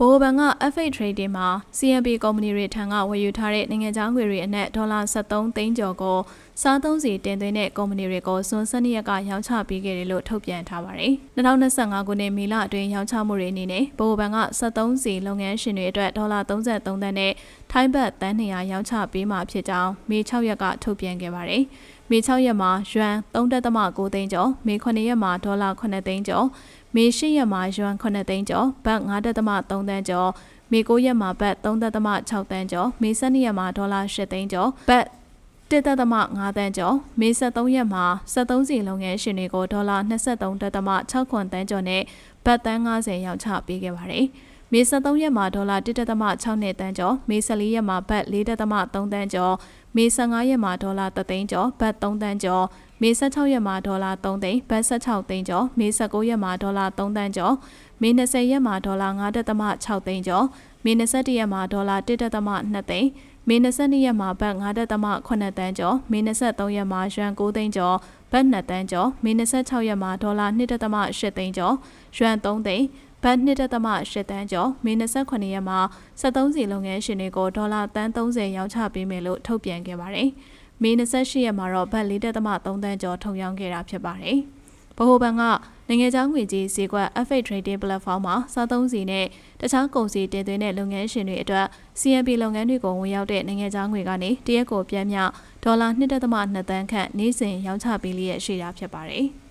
ဘိုးဘဏ်က FA Trading မှာ CMB ကုမ္ပဏီတွေထံကဝယ်ယူထားတဲ့နိုင်ငံခြားငွေတွေအနက်ဒေါ်လာ73သိန်းကျော်ကိုစားသုံးစီတင်သွင်းတဲ့ကုမ္ပဏီတွေကိုစွန်စနေရက်ကရောင်းချပေးခဲ့တယ်လို့ထုတ်ပြန်ထားပါတယ်။2025ခုနှစ်မေလအတွင်းရောင်းချမှုတွေအနေနဲ့ဘိုးဘဏ်က73စီလုပ်ငန်းရှင်တွေအတွက်ဒေါ်လာ33သန်းနဲ့ထိုင်းဘတ်တန်း200ရောင်းချပေးမှာဖြစ်ကြောင်းမေ6ရက်ကထုတ်ပြန်ခဲ့ပါတယ်။မေ6ရက်မှာယွမ်3.9သိန်းကျော်မေ9ရက်မှာဒေါ်လာ9သိန်းကျော်မေ10ရက်မှာယွမ်9သိန်းကျော်ဘတ်9.3သန်းကျော်မေ9ရက်မှာဘတ်3.6သန်းကျော်မေ12ရက်မှာဒေါ်လာ10သိန်းကျော်ဘတ်1.5တန်းကျော်မေ73ရက်မှာ73စီလုပ်ငန်းရှင်တွေကိုဒေါ်လာ23.6ခွန်တန်းကျော်နဲ့ဘတ်တန်း90ရောက်ချပေးခဲ့ပါတယ်။ မေ73ရက်မှာဒေါ်လာ1.6နှစ်တန်းကျော်မေ14ရက်မှာဘတ်4.3တန်းကျော်မေ15ရက်မှာဒေါ်လာ3သိန်းကျော်ဘတ်3တန်းကျော်မေ16ရက်မှာဒေါ်လာ3သိန်းဘတ်16သိန်းကျော်မေ19ရက်မှာဒေါ်လာ3တန်းကျော်မေ20ရက်မှာဒေါ်လာ9.6သိန်းကျော်မေ21ရက်မှာဒေါ်လာ1.2သိန်းမေ22ရက်မှာဘတ်9.8တန်းကျော်မေ23ရက်မှာယွမ်9သိန်းကျော်ဘတ်2တန်းကျော်မေ26ရက်မှာဒေါ်လာ1.8သိန်းကျော်ယွမ်3သိန်း ဘတ်1.8တန်းကျော်မေ29ရက်မှာ73စီလုပ်ငန်းရှင်တွေကိုဒေါ်လာတန်း30ရောင်းချပေးမယ်လို့ထုတ်ပြန်ခဲ့ပါတယ်။မေ28ရက်မှာတော့ဘတ်4.3တန်းကျော်ထုတ်ရောင်းခဲ့တာဖြစ်ပါတယ်။ဗဟိုဘဏ်ကနိုင်ငံခြားငွေကြေးဈေးကွက် FA Trading Platform မှာစားသုံးစီနဲ့တခြားကုန်စည်တင်သွင်းတဲ့လုပ်ငန်းရှင်တွေအတွက် CMB လုပ်ငန်းတွေကိုဝင်ရောက်တဲ့နိုင်ငံခြားငွေကနေတရက်ကိုပြန်မြဒေါ်လာ1.2တန်းခန့်နေ့စဉ်ရောင်းချပေးလျက်ရှိတာဖြစ်ပါတယ်။